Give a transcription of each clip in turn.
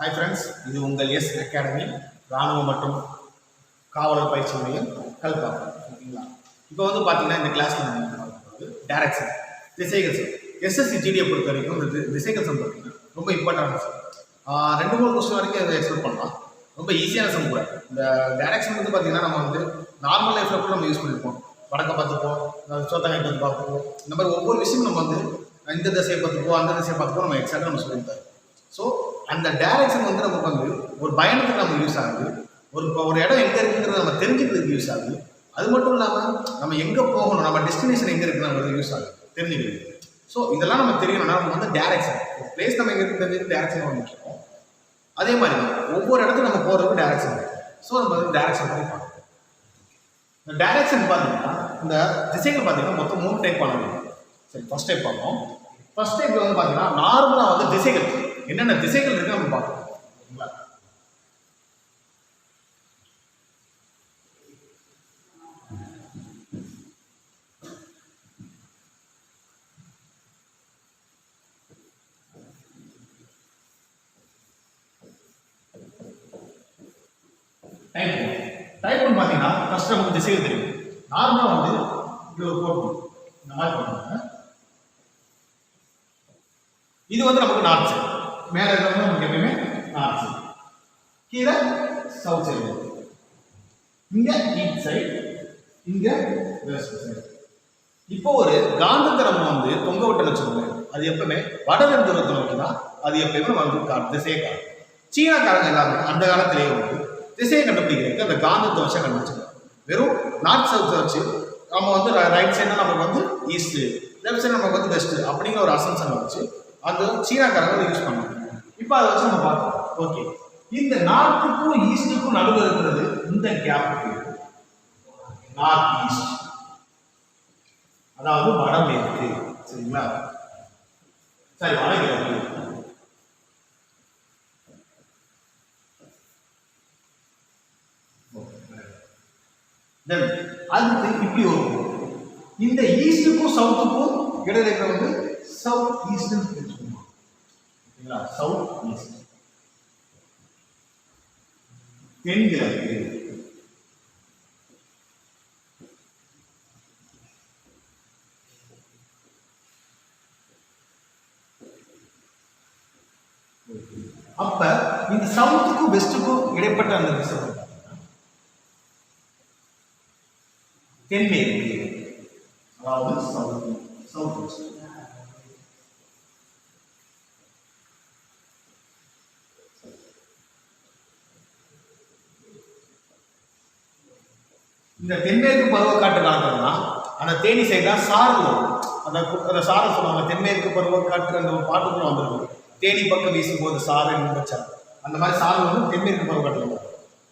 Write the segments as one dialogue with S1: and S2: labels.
S1: Hi friends இது உங்கள் S academy ராணுவம் மற்றும் காவலர் பயிற்சி மையம் கல்பாக்கம் ஓகேங்களா? இப்போ வந்து பார்த்தீங்கன்னா இந்த கிளாஸில் நம்ம டேரக்ஷன் திசைகள் சார் எஸ்எஸ்சி ஜிடியை பொறுத்த வரைக்கும் இந்த தி- திசைகள் சம் பார்த்தீங்கன்னா ரொம்ப இம்பார்ட்டான சார் ரெண்டு மூணு கொஸ்டின் வரைக்கும் அதை எக்ஸ்பெக்ட் பண்ணலாம். ரொம்ப ஈஸியான சம் கூட. இந்த டேரக்ஷன் வந்து பார்த்தீங்கன்னா நம்ம வந்து நார்மல் லைஃப்பில் கூட நம்ம யூஸ் பண்ணியிருப்போம் வடக்க பார்த்துப்போம் சோத்தங்கை பார்த்து பார்ப்போம். இந்த மாதிரி ஒவ்வொரு விஷயமும் நம்ம வந்து இந்த திசையை பார்த்துப்போம் அந்த திசையை பார்த்துப்போம் நம்ம எக்ஸாக்டாக நம்ம சொல்லியிருந்தாரு ஸோ அந்த டைரக்ஷன் வந்து நமக்கு வந்து ஒரு பயணத்துக்கு நம்ம யூஸ் ஆகுது. ஒரு இப்போ ஒரு இடம் எங்கே இருக்குங்கிறத நம்ம தெரிஞ்சுக்கிறதுக்கு யூஸ் ஆகுது. அது மட்டும் இல்லாமல் நம்ம எங்கே போகணும் நம்ம டெஸ்டினேஷன் எங்கே இருக்குங்கிறது யூஸ் ஆகுது. தெரிஞ்சுக்கிறது ஸோ இதெல்லாம் நம்ம தெரியணும்னா நம்ம வந்து டேரக்ஷன் பிளேஸ் நம்ம எங்கே இருக்கு தெரிஞ்சு டேரக்ஷன் வந்துருக்கோம் அதே மாதிரி தான் ஒவ்வொரு இடத்துக்கு நம்ம போகிறதுக்கு டேரக்ஷன் ஸோ நம்ம வந்து டேரக்ஷன் பண்ணி பார்க்கணும் இந்த டேரக்ஷன் பார்த்தீங்கன்னா இந்த திசைகள் பார்த்தீங்கன்னா மொத்தம் மூணு டைப் ஆனது. சரி ஃபஸ்ட் டைப் பார்ப்போம். ஃபஸ்ட் டைப்ல வந்து பார்த்தீங்கன்னா நார்மலாக வந்து திசைகள். என்னென்ன திசைகள் இருக்கு நம்ம பார்க்கணும் சரிங்களா? டைப் டைப் ஒன் பார்த்தீங்கன்னா ஃபர்ஸ்ட் நமக்கு திசைகள் தெரியும். நார்மலாக வந்து இப்படி ஒரு கோட் இந்த மாதிரி பண்ணுவாங்க இது வந்து நமக்கு நார்த் சைடு மேலே இருக்கிறது நமக்கு எப்பயுமே நார்த் சைடு கீழே சவுத் சைடு இங்க ஈஸ்ட் சைடு இங்க வெஸ்ட் சைடு இப்போ ஒரு காந்த நம்ம வந்து தொங்க விட்டு வச்சுக்கோங்க அது எப்பவுமே வடதென் தூரத்தை தான் அது எப்பயுமே வந்து காட்டு திசையை காட்டும் சீனாக்காரங்க எல்லாமே அந்த காலத்திலேயே வந்து திசையை கண்டுபிடிக்கிறதுக்கு அந்த காந்தத்தை வச்சு கண்டுபிடிச்சிருக்காங்க. வெறும் நார்த் சவுத்தை வச்சு நம்ம வந்து ரைட் சைடுனா நமக்கு வந்து ஈஸ்ட்டு லெஃப்ட் சைடு நமக்கு வந்து வெஸ்ட்டு அப்படிங்கிற ஒரு அசம்சனை வச்சு அந்த சீனாக்காரங்க அதை யூஸ் பண்ணுவாங்க இப்போ அதை வச்சு நம்ம பார்க்கலாம். ஓகே இந்த நார்த்துக்கும் ஈஸ்டுக்கும் நடுவில் இருக்கிறது இந்த கேப் நார்த் ஈஸ்ட் அதாவது வடமேற்கு சரிங்களா? சரி வடகிழக்கு தென் அடுத்து இப்படி ஒரு இந்த ஈஸ்டுக்கும் சவுத்துக்கும் இடையில இருக்கிற வந்து சவுத் ஈஸ்ட் சவுத் ஈஸ்ட் தென்கிழக்கு. அப்ப இந்த சவுத்துக்கும் வெஸ்ட்டுக்கும் இடைப்பட்ட அந்த திசை தென்மேற்கு. அதாவது சவுத் சவுத் வெஸ்ட் இந்த தென்மேற்கு பருவக்காற்று காலத்துலனா அந்த தேனி சைடு தான் சாரல் வரும். அந்த அந்த சாரல் சொல்லுவாங்க தென்மேற்கு பருவக்காற்று அந்த ஒரு பாட்டுக்குள்ள வந்துருக்கும் தேனி பக்கம் வீசும்போது சாரல் வச்சா அந்த மாதிரி சாரல் வந்து தென்மேற்கு பருவக்காற்றுல வரும்.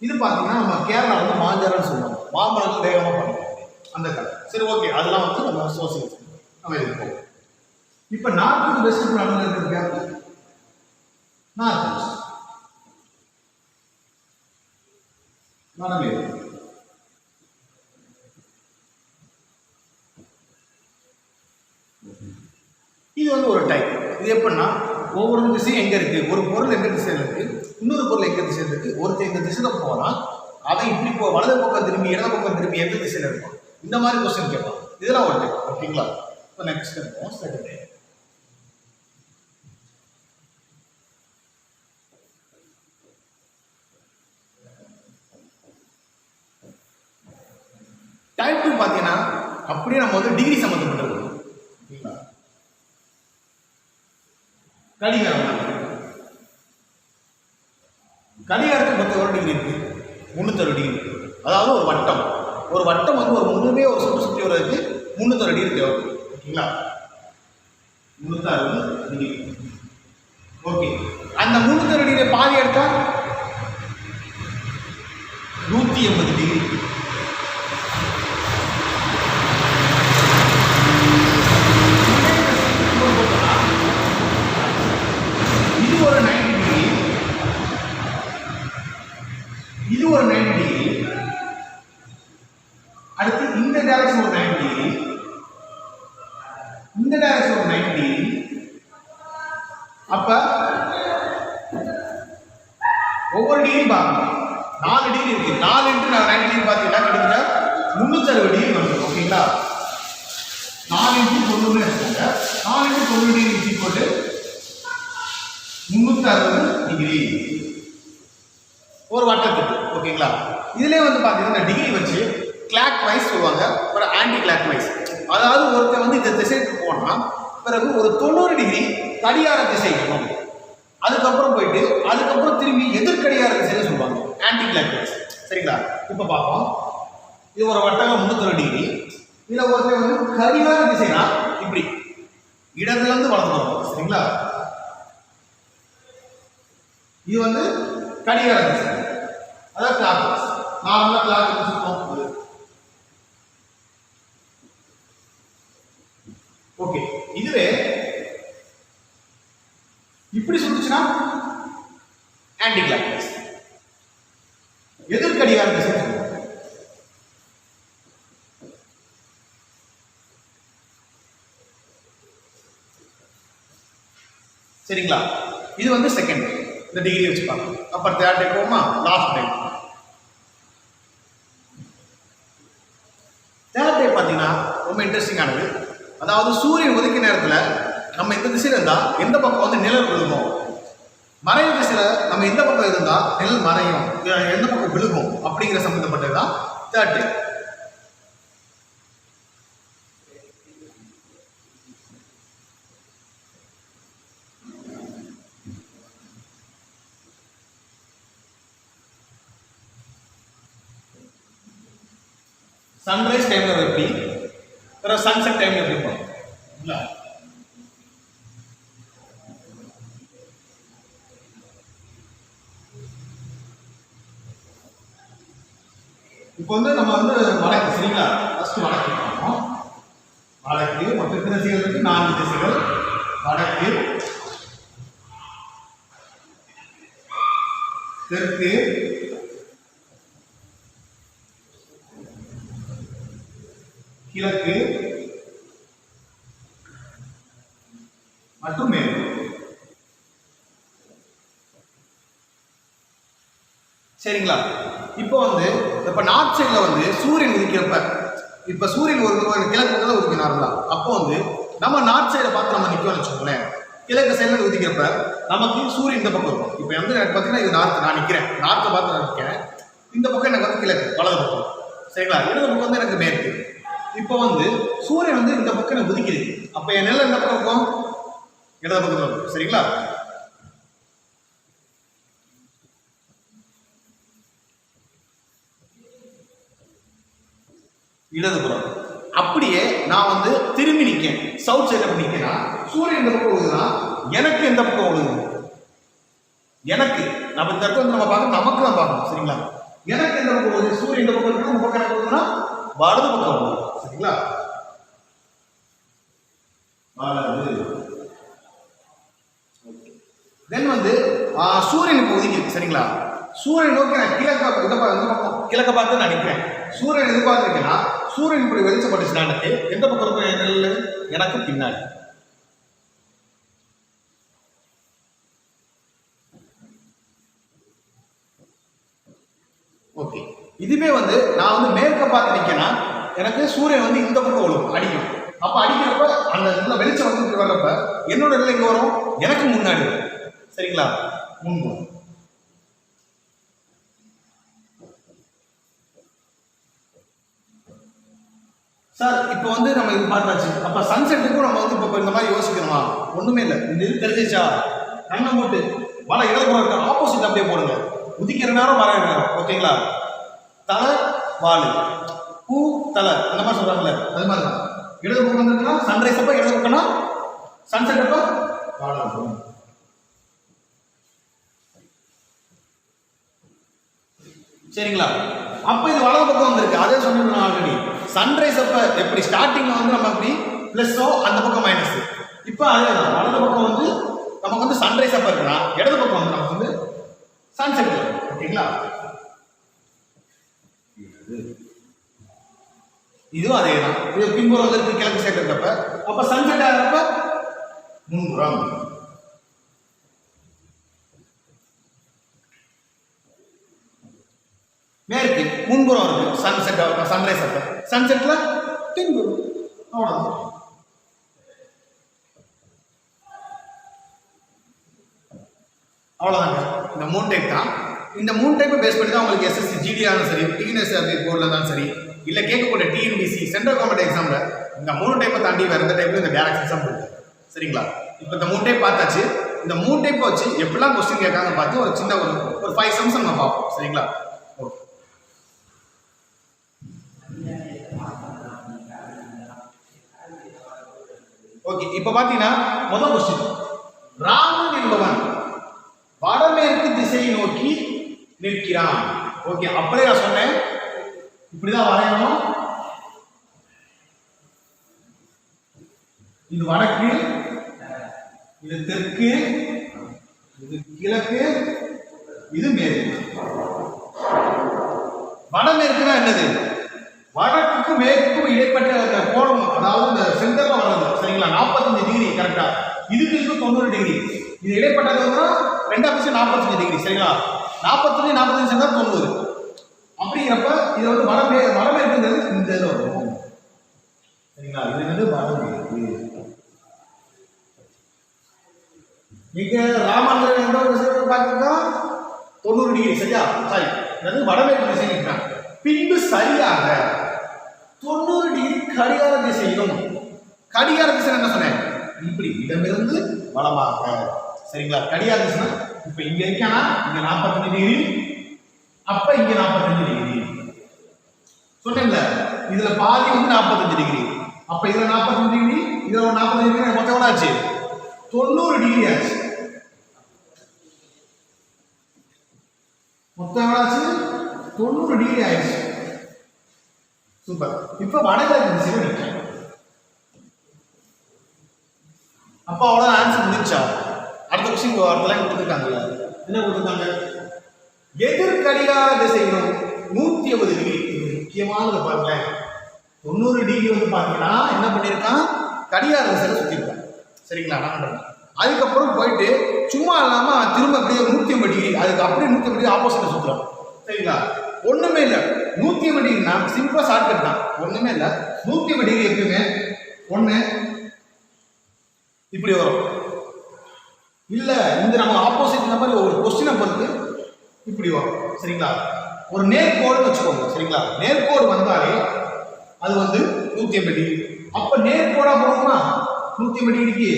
S1: இது பார்த்தீங்கன்னா நம்ம கேரளா வந்து மாஞ்சரன்னு சொல்லுவாங்க. மாம்பழங்கள் வேகமாக பண்ணுவோம் அந்த கடை சரி ஓகே. அதெல்லாம் வந்து நம்ம சோசியல் நம்ம இது இப்போ நார்த் வெஸ்ட் நடந்து இருக்கிற கேரளா நார்த் வெஸ்ட் நடந்து இது வந்து ஒரு டைப் இது எப்படின்னா ஒவ்வொரு திசையும் எங்கே இருக்குது ஒரு பொருள் எந்த திசையில் இருக்குது இன்னொரு பொருள் எங்கே திசையில் இருக்குது ஒருத்தர் இந்த திசையில் போகிறான் அவன் இப்படி போ வலது பக்கம் திரும்பி இடது பக்கம் திரும்பி எந்த திசையில் இருக்கும் இந்த மாதிரி கொஸ்டின் கேட்பான். இதெல்லாம் ஒரு டைப் ஓகேங்களா? இப்போ நெக்ஸ்ட் இருக்கும் செகண்ட் டைப் டூ பார்த்தீங்கன்னா அப்படியே நம்ம வந்து டிகிரி சம்மந்தப்பட்டிருக்கோம் கடிகாரம் கடிகாரத்துக்கு பத்து ஒரு டிகிரி இருக்கு முந்நூற்றொரு டிகிரி அதாவது ஒரு வட்டம். ஒரு வட்டம் வந்து ஒரு முழுமே ஒரு சுற்று சுற்றி வர்றதுக்கு முந்நூற்றொரு டிகிரி தேவை ஓகேங்களா? முந்நூற்றறுபது டிகிரி ஓகே. அந்த முந்நூற்றொரு டிகிரி பாதி எடுத்தால் நூற்றி எண்பது டிகிரி இது ஒரு 90 டிகிரி இது ஒரு 90 டிகிரி அடுத்து இந்த டைரக்ஷன் ஒரு 90 டிகிரி இந்த டைரக்ஷன் ஒரு 90 டிகிரி அப்ப ஒவ்வொரு டிகிரி பார்க்கணும் நாலு டிகிரி இருக்கு நாலு இன்ட்டு நான் நைன் டிகிரி பார்த்தீங்கன்னா கிட்டத்தட்ட முந்நூற்றி அறுபது டிகிரி வந்துடும் ஓகேங்களா நாலு இன்ட்டு தொண்ணூறு எடுத்துக்கோங்க நாலு இன்ட்டு தொண்ணூறு டிகிரி போட்டு முந்நூற்றி அறுபது டிகிரி ஒரு வட்டத்துக்கு ஓகேங்களா இதுலேயே வந்து பார்த்தீங்கன்னா இந்த டிகிரி வச்சு கிளாக் வைஸ் சொல்லுவாங்க. ஒரு ஆன்டி கிளாக் வைஸ் அதாவது ஒருத்தர் வந்து இந்த திசைக்கு போனால் பிறகு ஒரு தொண்ணூறு டிகிரி கடிகார திசை இருக்கும். அதுக்கப்புறம் போயிட்டு அதுக்கப்புறம் திரும்பி எதிர்கடிகார திசைன்னு சொல்லுவாங்க. ஆன்டி கிளாக் வைஸ் சரிங்களா? இப்போ பார்ப்போம். இது ஒரு வட்டகம் முந்நூற்றி டிகிரி இதில் ஒருத்தர் வந்து கடிகார திசைனா இப்படி. இடத்துலேருந்து வளர்ந்து வரும் சரிங்களா? இது வந்து கடிகார திசை. அதாவது கிளாக் வைஸ் நார்மலா கிளாக் சுத்தம் ஓகே இதுவே இப்படி சொல்லுச்சுன்னா ஆன்டி கிளாக் வைஸ் திசை சரிங்களா? இது வந்து செகண்ட் இந்த டிகிரி வச்சு பார்க்கணும் அப்புறம் தேர்ட் டே போமா லாஸ்ட் டே தேர்ட் டே பார்த்தீங்கன்னா ரொம்ப இன்ட்ரெஸ்டிங்கானது அதாவது சூரியன் உதிக்க நேரத்தில் நம்ம இந்த திசையில் இருந்தால் எந்த பக்கம் வந்து நிழல் விழுகும் மறைவு திசையில் நம்ம எந்த பக்கம் இருந்தால் நிழல் மறையும். எந்த பக்கம் விழுகும் அப்படிங்கிற சம்மந்தப்பட்டது தான் தேர்ட்டி சன்ரைஸ் டைம்ல எப்படி? வேற சன்செட் டைம்ல எப்படி இருக்கும் இப்போ வந்து நம்ம வந்து வடக்கு சரிங்களா ஃபர்ஸ்ட் வடக்கு பார்ப்போம் வடக்கு மொத்த எத்தனை திசைகள் இருக்கு நான்கு திசைகள் வடக்கு தெற்கு கிழக்கு மற்றும் மேற்கு சரிங்களா? இப்போ வந்து இப்போ நார்த் சைடில் வந்து சூரியன் உதிக்கிறப்ப இப்போ சூரியன் ஒரு கிழக்கு தான் உதிக்கும் நார்மலாக அப்போ வந்து நம்ம நார்த் சைடில் பார்த்து நம்ம நிற்கணும்னு வச்சுக்கோங்களேன். கிழக்கு சைடில் உதிக்கிறப்ப நமக்கு சூரியன் இந்த பக்கம் இருக்கும். இப்போ வந்து எனக்கு பார்த்தீங்கன்னா இது நார்த் நான் நிற்கிறேன் நார்த்தை பார்த்து நான் நிற்கிறேன் இந்த பக்கம் எனக்கு வந்து கிழக்கு வலது பக்கம். சரிங்களா? இடது பக்கம் வந்து எனக்கு மேற்கு. இப்போ வந்து சூரியன் வந்து இந்த பக்கம் எனக்கு உதிக்குது. அப்போ என் நிலம் இந்த பக்கம் இருக்கும்? இடது பக்கத்தில் இருக்கும். சரிங்களா? இடதுபுறம் அப்படியே நான் வந்து திரும்பி நிற்கேன் சவுத் சைடில் நிற்கேன்னா சூரியன் இந்த பக்கம் விழுதுன்னா எனக்கு எந்த பக்கம் விழுது எனக்கு நம்ம இந்த இடத்துல வந்து நம்ம பார்க்கணும் நமக்கு தான் பார்க்கணும் சரிங்களா? எனக்கு எந்த பக்கம் விழுது சூரியன் இந்த பக்கம் இருக்கு உங்க பக்கம் எனக்கு விழுதுன்னா வலது பக்கம் விழுது சரிங்களா? வலது. தென் வந்து சூரியன் இப்போ சரிங்களா? சூரியன் நோக்கி நான் கிழக்க இந்த பக்கம் இந்த பக்கம் கிழக்க பார்த்து நான் நிற்கிறேன் சூரியன் எதிர்பார்த்துருக்கேன்னா சூரியன் இப்படி வெளிச்சப்பட்டுச்சுன்னா எனக்கு எந்த பக்கம் இருக்கும் என் நிழலு? எனக்கு பின்னாடி. ஓகே. இதுவே வந்து நான் வந்து மேற்க பார்த்து நிற்கேன்னா எனக்கு சூரியன் வந்து இந்த பக்கம் விழும் அடிக்கும். அப்போ அடிக்கிறப்ப அந்த இந்த வெளிச்சம் வந்து இப்படி வர்றப்ப என்னோட நிலை எங்கே வரும்? எனக்கு முன்னாடி வரும். சரிங்களா? முன்பு சார் இப்போ வந்து நம்ம இது பார்த்தாச்சு. அப்போ சன்செட்டுக்கும் நம்ம வந்து இப்போ இந்த மாதிரி யோசிக்கணுமா? ஒன்றுமே இல்லை. இந்த இது தெரிஞ்சிச்சா கண்ணை மூட்டு. வர இடதுபுறம் இருக்க. ஆப்போசிட் அப்படியே போடுங்க. உதிக்கிற நேரம் வர நேரம். ஓகேங்களா தலை வால். பூ தலை. அந்த மாதிரி சொல்கிறாங்களே அது மாதிரி தான். இடது பக்கம் வந்துருக்குன்னா சன்ரைஸ் அப்போ இடது பக்கம்னா சன்செட் அப்போ வாழ சரிங்களா? அப்போ இது வலது பக்கம் வந்திருக்கு. அதே சொன்னேன் ஆல்ரெடி சன்ரைஸ் அப்போ எப்படி ஸ்டார்டிங்கில் வந்து நம்ம எப்படி ப்ளஸ்ஸோ அந்த பக்கம் மைனஸ் இப்போ அதே தான் வலது பக்கம் வந்து நமக்கு வந்து சன்ரைஸ் அப்போ இருக்குன்னா இடது பக்கம் வந்து நமக்கு வந்து சன்செட் ஓகேங்களா? இதுவும் அதே தான் இது பின்புறம் வந்து கிழக்கு சைடு இருக்கப்ப. அப்போ சன்செட் ஆகிறப்ப முன்புறம் மேற்கு முன்புறம் இருக்கு சன்செட் சன்ரைஸ் அப்போ. சன்செட்ல பின்புறம் அவ்வளோதான் அவ்வளோதாங்க இந்த மூணு டைப் தான். இந்த மூணு டைப்பை பேஸ் பண்ணி தான் உங்களுக்கு எஸ்எஸ்சி ஜிடிஆரும் சரி டிஎன்எஸ்ஆர்பி போர்டில் தான் சரி இல்லை கேட்கக்கூடிய டிஎன்பிசி சென்ட்ரல் கவர்மெண்ட் எக்ஸாமில் இந்த மூணு டைப்பை தாண்டி வேறு எந்த டைப்பில் இந்த டேரக்ட் எக்ஸாம் இருக்கு சரிங்களா? இப்போ இந்த மூணு டைப் பார்த்தாச்சு. இந்த மூணு டைப்பை வச்சு எப்படிலாம் கொஸ்டின் கேட்காங்க பார்த்து ஒரு சின்ன ஒரு ஒரு ஃபைவ் சம்ஸ் நம்ம பார்ப்போம். சரிங்களா? ஓகே ஓகே இப்போ பார்த்தீங்கன்னா முதல் கொஸ்டின் ராமன் என்பவன் வடமேற்கு திசையை நோக்கி நிற்கிறான். ஓகே அப்படியே நான் சொன்னேன். இப்படிதான் வரையணும். இது வடக்கு இது தெற்கு இது கிழக்கு இது மேற்கு. வடமேற்குனா என்னது? வட வடக்குக்கும் இடைப்பட்ட அந்த கோணம் அதாவது இந்த சென்டர்ல வர்றது சரிங்களா? நாற்பத்தஞ்சு டிகிரி கரெக்டா இதுக்கு இதுக்கு தொண்ணூறு டிகிரி இது இடைப்பட்டது வந்து ரெண்டாம் பட்சம் நாற்பத்தஞ்சு டிகிரி சரிங்களா? நாற்பத்தஞ்சு நாற்பத்தஞ்சு சேர்ந்தா தொண்ணூறு. அப்படிங்கிறப்ப இது வந்து வடமே வடமேற்குங்கிறது இந்த இதில் வரும். சரிங்களா? இது வந்து வடமேற்கு நீங்க ராமாந்திர எந்த ஒரு விஷயம் பார்த்துருக்கோம் தொண்ணூறு டிகிரி சரியா? சாரி அதாவது வடமேற்கு திசை நிற்கிறான் பின்பு சரியாக தொண்ணூறு டிகிரி கடிகார திசையிலும் கடிகார திசை என்ன சொன்னேன்? இப்படி இடமிருந்து வளமாக சரிங்களா? கடிகார திசை. இப்ப இங்க இருக்கானா? இங்க நாற்பத்தஞ்சு டிகிரி. அப்ப இங்க நாற்பத்தஞ்சு டிகிரி. சொன்னேன்ல? இதுல பாதி வந்து நாற்பத்தஞ்சு டிகிரி. அப்ப இதுல நாற்பத்தஞ்சு டிகிரி இதுல ஒரு நாற்பத்தஞ்சு டிகிரி மொத்தம் எவ்வளவு ஆச்சு? தொண்ணூறு டிகிரி ஆச்சு. மொத்தம் எவ்வளவு ஆச்சு? தொண்ணூறு டிகிரி ஆயிடுச்சு. சூப்பர். இப்ப வடகிழக்கு திசையில நிற்கிறேன் அப்போ அவ்வளோ ஆன்சர் முடிச்சா அடுத்த கொஸ்டின் அடுத்த லைன் கொடுத்துருக்காங்கல்ல. என்ன கொடுத்துருக்காங்க? எதிர் கடிகார திசையிலும் நூற்றி ஐம்பது டிகிரி இது முக்கியமானது பாருங்களேன். தொண்ணூறு டிகிரி வந்து பார்த்தீங்கன்னா என்ன பண்ணியிருக்கான் கடிகார திசையில் சுத்திருக்கான். சரிங்களா? நான் அதுக்கப்புறம் போயிட்டு சும்மா இல்லாமல் திரும்ப அப்படியே நூற்றி ஐம்பது டிகிரி அதுக்கு அப்படியே நூற்றி ஐம்பது டிகிரி ஆப்போசிட்ல சரிங்களா? ஒன்றுமே இல்லை. நூற்றி ஐம்பது டிகிரினா சிம்பிளாக ஷார்ட்கட் தான். ஒன்றுமே இல்லை. நூற்றி ஐம்பது டிகிரி எப்பயுமே ஒன்று இப்படி வரும். இல்ல இந்த நம்ம ஆப்போசிட் நம்பர் ஒரு கொஸ்டினை பொறுத்து இப்படி வரும். சரிங்களா? ஒரு நேர்கோடுன்னு வச்சுக்கோங்க. சரிங்களா? நேர்கோடு வந்தாலே அது வந்து நூத்தி ஐம்பது டிகிரி அப்ப நேர்கோடா போகணுமா நூத்தி ஐம்பது டிகிரிக்கு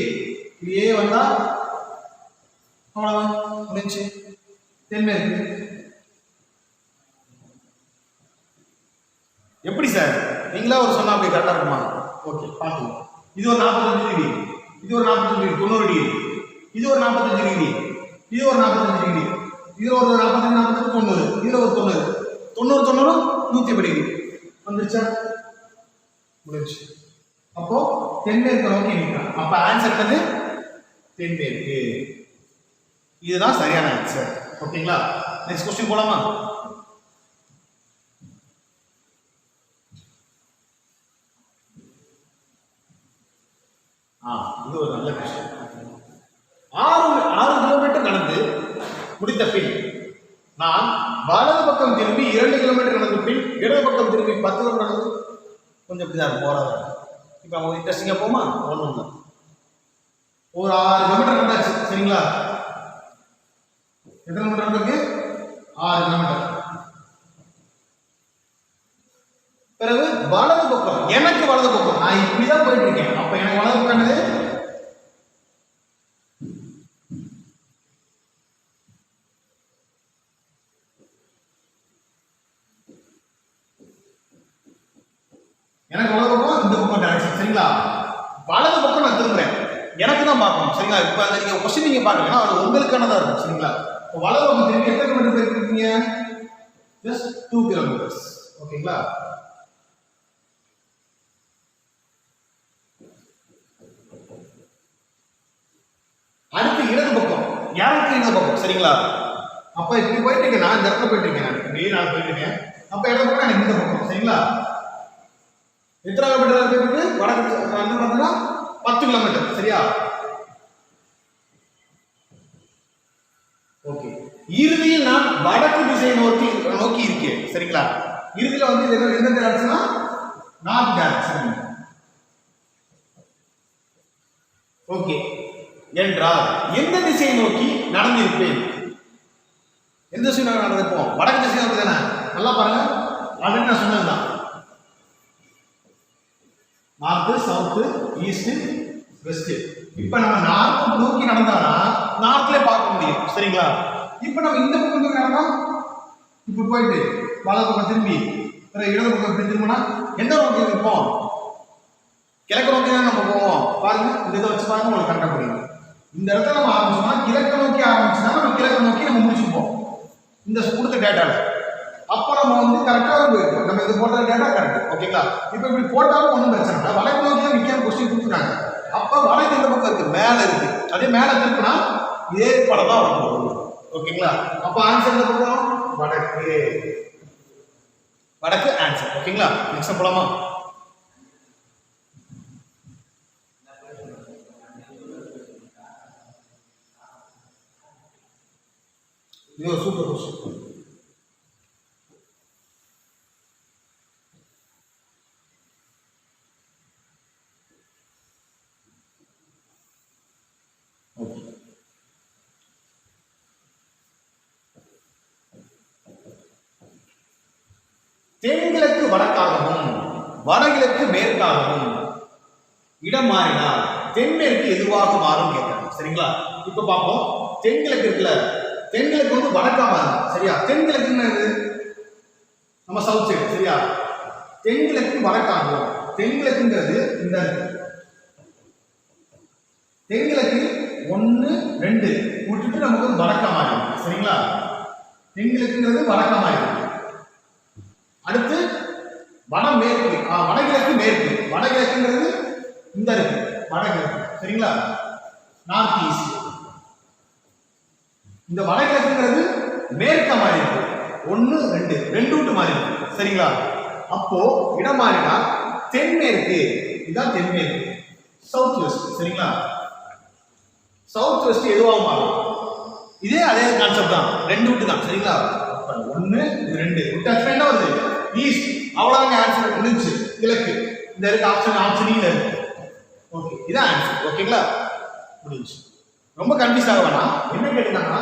S1: இப்படியே வந்தா அவ்வளவுதான். முடிஞ்சு. தென்மேற்கு எப்படி சார்? நீங்களா ஒரு சொன்னா அப்படி கரெக்டா இருக்குமா? ஓகே பார்த்துக்கலாம். இது ஒரு நாற்பத்தஞ்சு டிகிரி இது ஒரு நாற்பத்தஞ்சு டிகிரி தொண்ணூறு டிகிரி. இது ஒரு நாற்பத்தஞ்சு டிகிரி. இது ஒரு நாற்பத்தஞ்சு டிகிரி. இது ஒரு நாற்பத்தஞ்சு நாற்பத்தஞ்சு தொண்ணூறு. இதில் ஒரு தொண்ணூறு. தொண்ணூறு தொண்ணூறு நூற்றி எப்படி டிகிரி. வந்துருச்சா? முடிஞ்சு. அப்போ தென்மேற்கு நோக்கி நிற்கிறான் அப்போ ஆன்சர் என்னது? தென்மேற்கு இதுதான் சரியான ஆன்சர் ஓகேங்களா நெக்ஸ்ட் கொஸ்டின் போலாமா? ஆ இது ஒரு நல்ல விஷயம். ஆறு ஆறு கிலோமீட்டர் நடந்து முடித்த பின் நான் வலது பக்கம் திரும்பி இரண்டு கிலோமீட்டர் நடந்த பின் இடது பக்கம் திரும்பி பத்து கிலோமீட்டர் நடந்து கொஞ்சம் இப்படி தான் இப்போ அவங்க இன்ட்ரெஸ்டிங்காக போமா? ஒன்றும் இல்லை. ஒரு ஆறு கிலோமீட்டர் நடந்தாச்சு சரிங்களா எத்தனை கிலோமீட்டர் நடந்திருக்கு ஆறு கிலோமீட்டர் பிறகு வலது பக்கம் எனக்கு வலது பக்கம் நான் இப்படிதான் போயிட்டு இருக்கேன் அப்ப எனக்கு வலது பக்கம் என்னது எனக்கு வலது பக்கம் இந்த பக்கம் டேரக்ஷன் சரிங்களா? வலது பக்கம் நான் திரும்புறேன். எனக்கு தான் பார்க்கணும் சரிங்களா? இப்போ அந்த நீங்க கொஸ்டின் நீங்க பாருங்க. அது உங்களுக்கானதா இருக்கும் சரிங்களா? இப்போ வலது பக்கம் திரும்பி எத்தனை கிலோமீட்டர் போயிருக்கீங்க ஜஸ்ட் டூ கிலோமீட்டர்ஸ் ஓகேங்களா? அடுத்து இடது பக்கம். யாருக்கு இடது பக்கம் சரிங்களா? அப்ப இப்படி போயிட்டு இருக்கேன். நான் இந்த இடத்துல போயிட்டு இருக்கேன். நான் இப்படியே நான் போயிட்டு இருக்கேன். அப்ப இடது பக்கம் எனக்கு இந்த பக்கம் சரிங்களா? எத்தனை கிலோமீட்டர் போயிட்டு வடக்கு என்ன பார்த்தீங்கன்னா பத்து கிலோமீட்டர் சரியா? ஓகே இறுதியில் நான் வடக்கு திசையை நோக்கி நோக்கி இருக்கேன் சரிங்களா? இறுதியில் வந்து இது என்ன- எந்த டேரக்ஷனா நார்த் டேரக்ஷன் ஓகே என்றால் எந்த திசையை நோக்கி நடந்திருப்பேன்? எந்த திசை நோக்கி நடந்திருப்போம்? வடக்கு திசை நோக்கி தானே? நல்லா பாருங்க. ஆல்ரெடி நான் சொன்னதுதான் நார்த்து சவுத்து ஈஸ்ட் வெஸ்ட் இப்போ நம்ம நார்த்து நோக்கி நடந்தானா நார்த்ல பார்க்க முடியும். சரிங்களா? இப்போ நம்ம இந்த பக்கம் நோக்கி நடந்தா இப்போ போயிட்டு வலது பக்கம் திரும்பி இடது பக்கம் இப்படி திரும்பினா எந்த நோக்கி இருப்போம் கிழக்கு நோக்கி தான் நம்ம போவோம். பாருங்க இந்த இதை வச்சு பாருங்க உங்களுக்கு கரெக்டாக புரியும். இந்த இடத்துல நம்ம ஆரம்பிச்சோம்னா கிழக்கு நோக்கி ஆரம்பிச்சுனா நம்ம கிழக்கு நோக்கி நம்ம முடிச்சுப்போம். இந்த கொடுத்த டேட்டாவில் அப்போ நம்ம வந்து கரெக்டாக போயிருக்கோம் நம்ம இது போட்ட டேட்டா கரெக்ட் ஓகேங்களா இப்போ இப்படி போட்டாலும் ஒன்றும் பிரச்சனை இல்லை. வடக்கு நோக்கி தான் நிற்காம கொஸ்டின் கொடுத்துருக்காங்க அப்போ வலை இந்த பக்கம் இருக்குது மேலே இருக்குது அதே மேலே திருப்பினா இதே படம் தான் வரும். ஓகேங்களா அப்போ ஆன்சர் என்ன பக்கம் வடக்கு. வடக்கு ஆன்சர் ஓகேங்களா நெக்ஸ்ட் போலாமா? இது ஒரு சூப்பர் கொஸ்டின் தென்கிழக்கு வடக்காகவும் வடகிழக்கு மேற்காகவும் இடம் மாறினால் தென்மேற்கு எதுவாக மாறும் கேட்கறாங்க. சரிங்களா? இப்ப பார்ப்போம். தென்கிழக்கு இருக்குல்ல? தென்கிழக்கு வந்து வடக்கா மாறும். சரியா? தென்கிழக்குன்னு என்னது? நம்ம சவுத் சைடு சரியா? தென்கிழக்கு வடக்காகும் தென்கிழக்குங்கிறது இந்த தென்கிழக்கு ஒன்று ரெண்டு விட்டுட்டு நமக்கு வந்து வடக்கா மாறிடும். சரிங்களா? தென்கிழக்குங்கிறது வடக்கா மாறிடும். அடுத்து வடமேற்கு ஆ, வடகிழக்கு மேற்கு. வடகிழக்குங்கிறது இந்த இருக்கு வடகிழக்கு. சரிங்களா? நார்த் ஈஸ்ட் இந்த வடகிழக்குங்கிறது மேற்க மாறி இருக்கு. ஒன்று ரெண்டு ரெண்டு விட்டு மாறி இருக்கு. சரிங்களா? அப்போ இடம் மாறினா தென்மேற்கு. இதுதான் தென்மேற்கு. சவுத் வெஸ்ட் சரிங்களா? சவுத் வெஸ்ட் எதுவாக மாறும் இதே அதே கான்செப்ட் தான். ரெண்டு விட்டு தான். சரிங்களா? ஒன்று இது ரெண்டு. விட்டு என்ன வருது? ஈஸ்ட் அவ்வளோதாங்க ஆன்சர் முடிஞ்சு. கிழக்கு இந்த e இருக்கு ஆப்ஷன் ஆப்ஷன் இருக்கு. ஓகே இதான் ஆன்சர் ஓகேங்களா முடிஞ்சு. ரொம்ப கன்ஃபியூஸ் ஆக வேணாம். என்ன கேட்டீங்கன்னா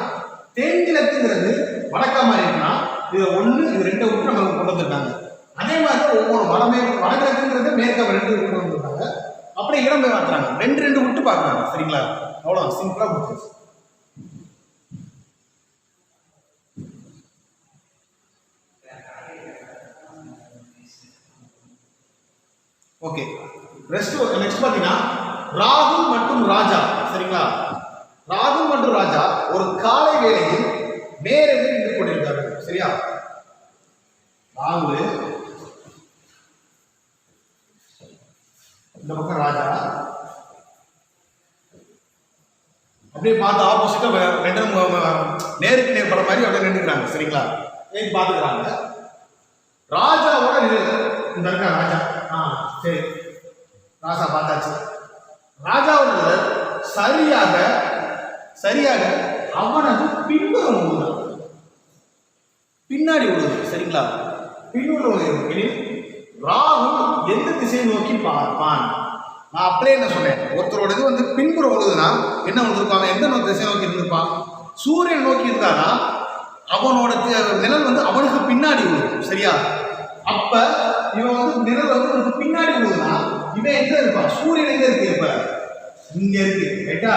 S1: தென்கிழக்குங்கிறது வடக்கா மாதிரி இருக்குன்னா இது ஒன்று இது ரெண்டு ஒன்று நம்ம கொண்டு வந்திருக்காங்க. அதே மாதிரி தான் ஒவ்வொரு வடமே வடகிழக்குங்கிறது மேற்கு ரெண்டு கொண்டு வந்திருக்காங்க. அப்படியே இடம் போய் மாத்துறாங்க ரெண்டு ரெண்டு விட்டு பார்க்குறாங்க. சரிங்களா? அவ்வளோ சிம்பிளாக முடிச்சிருச்சு ஓகே. ரெஸ்ட் நெக்ஸ்ட் பார்த்தீங்கன்னா ராகுல் மற்றும் ராஜா. சரிங்களா? ராகுல் மற்றும் ராஜா ஒரு காலை வேளையில் நேரெதிர் நின்று கொண்டிருந்தார்கள். சரியா? ராகுல் இந்த பக்கம் ராஜா. அப்படியே பார்த்து ஆப்போசிட்டா ரெண்டு நேருக்கு நேர் படம் மாதிரி அப்படியே நின்றுக்கிறாங்க. சரிங்களா? ஏறி பார்த்துக்கிறாங்க? ராஜாவோட இது இந்த இருக்க ராஜா. ஆ. சரி ராஜா பார்த்தாச்சு. ராஜா நிழல் சரியாக சரியாக அவனது பின்புறம் விழுதான் பின்னாடி விழுது சரிங்களா? பின்புறம் எனில் ராகுல் எந்த திசையை நோக்கி பார்ப்பான் நான் அப்படியே என்ன சொன்னேன்? ஒருத்தரோட இது வந்து பின்புறம் விழுதுன்னா என்ன விழுந்திருப்பாங்க எந்த நோக்கி திசை நோக்கி இருந்திருப்பான் சூரியன் நோக்கி இருந்தானா அவனோட நிழல் வந்து அவனுக்கு பின்னாடி விழுது சரியா? அப்ப இவன் வந்து நிழல் வந்து அவனுக்கு பின்னாடி விழுதுன்னா இவன் எங்க இருப்பான் சூரியன் எங்க இருக்கு இப்ப? இங்க இருக்கு ரைட்டா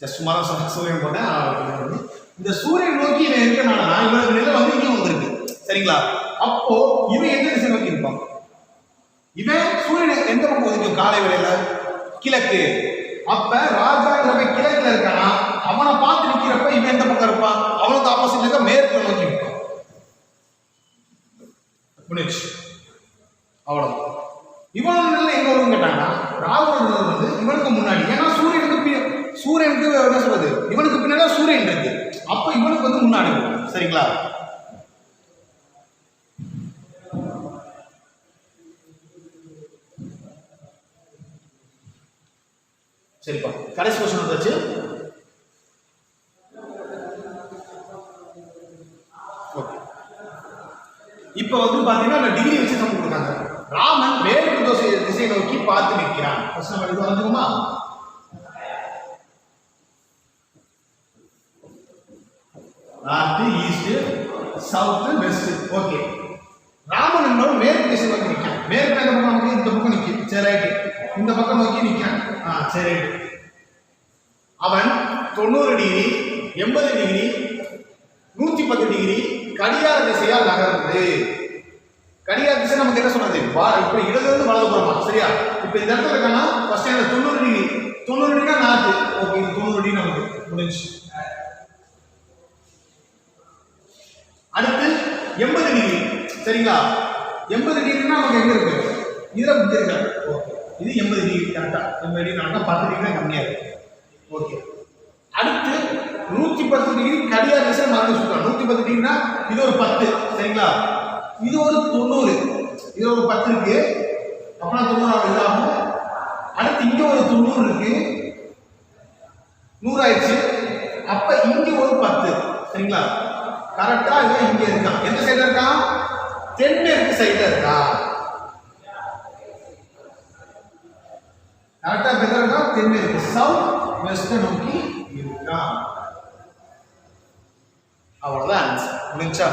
S1: சும்மா சூரியன் போட்டேன் இந்த சூரியன் நோக்கி இவன் இருக்கனால இவனுக்கு நிலை வந்து இங்கே வந்திருக்கு. சரிங்களா? அப்போ இவன் எந்த திசை நோக்கி இருப்பான்? இவன் சூரியன் எந்த பக்கம் ஒதுக்கும் காலை வேலையில கிழக்கு. அப்ப ராஜாங்கிறவன் கிழக்குல இருக்கானா? அவனை பார்த்து நிக்கிறப்ப இவன் எந்த பக்கம் இருப்பான் அவனுக்கு ஆப்போசிட்ல இருக்க மேற்கு நோக்கி இருப்பான் முடிச்சு அவ்வளவு இவனோட நிலை எங்க வரும்னு கேட்டாங்கன்னா ராகுவோட வந்து இவனுக்கு முன்னாடி ஏன்னா சூரியனுக்கு பி- சூரியனுக்கு என்ன சொல்றது? இவனுக்கு பின்னாடி தான் சூரியன் இருக்கு. அப்ப இவனுக்கு வந்து முன்னாடி சரிங்களா? கடைசி கொஸ்டின் வந்தாச்சு. ஓகே இப்போ வந்து பாத்தீங்கன்னா அந்த டிகிரி வச்சு நம்ம கொடுத்தாங்க. ராமன் மேற்கு தோசை திசை நோக்கி பார்த்து நிற்கிறான். ஃபர்ஸ்ட் நம்ம இது வந்துக்குமா north east south west okay Raman என்னோட மேற்கு திசை நோக்கி நிற்கிறான். மேற்கு எந்த பக்கம் நோக்கி இந்த பக்கம் நிற்கும் சரி இந்த பக்கம் நோக்கி நிற்கிறான். ஆ சரி தொண்ணூறு டிகிரி எண்பது டிகிரி நூத்தி பத்து டிகிரி கடிகார திசையால் நகர்ந்து. கடிகார திசை நமக்கு என்ன சொன்னது? இப்போ இப்ப இருந்து வலது போகிறோமா சரியா? இப்போ இந்த இடத்துல இருக்கன்னா ஃபஸ்ட் என்ன தொண்ணூறு டிகிரி. தொண்ணூறு டிகிரினா நார்த்து ஓகே இது தொண்ணூறு டிகிரி நமக்கு முடிஞ்சு அடுத்து எண்பது டிகிரி. சரிங்களா? எண்பது டிகிரினா நமக்கு எங்க இருக்கு? இதில் புத்தி ஓகே இது எண்பது டிகிரி கரெக்டாக எண்பது டிகிரி கரெக்டா பத்து டிகிரி தான் கம்மியாக இருக்கு ஓகே அடுத்து நூத்தி பத்து டிகிரி கடிகார திசை மறந்து சுற்றலாம். நூத்தி பத்து டிகிரினா இது ஒரு பத்து சரிங்களா? இது ஒரு தொண்ணூறு இது ஒரு பத்து இருக்கு. அப்புறம் தொண்ணூறு இதாகும் அடுத்து இங்க ஒரு தொண்ணூறு இருக்கு. நூறு ஆயிடுச்சு அப்ப இங்க ஒரு பத்து சரிங்களா? கரெக்டா இவன் இங்க இருக்கான் எந்த சைடுல இருக்கான் தென்மேற்கு சைடுல இருக்கா? கரெக்டா இப்ப இருக்கான் தென்மேற்கு சவுத் வெஸ்ட் நோக்கி அவ்வளவுதான் ஆன்சர் முடிஞ்சா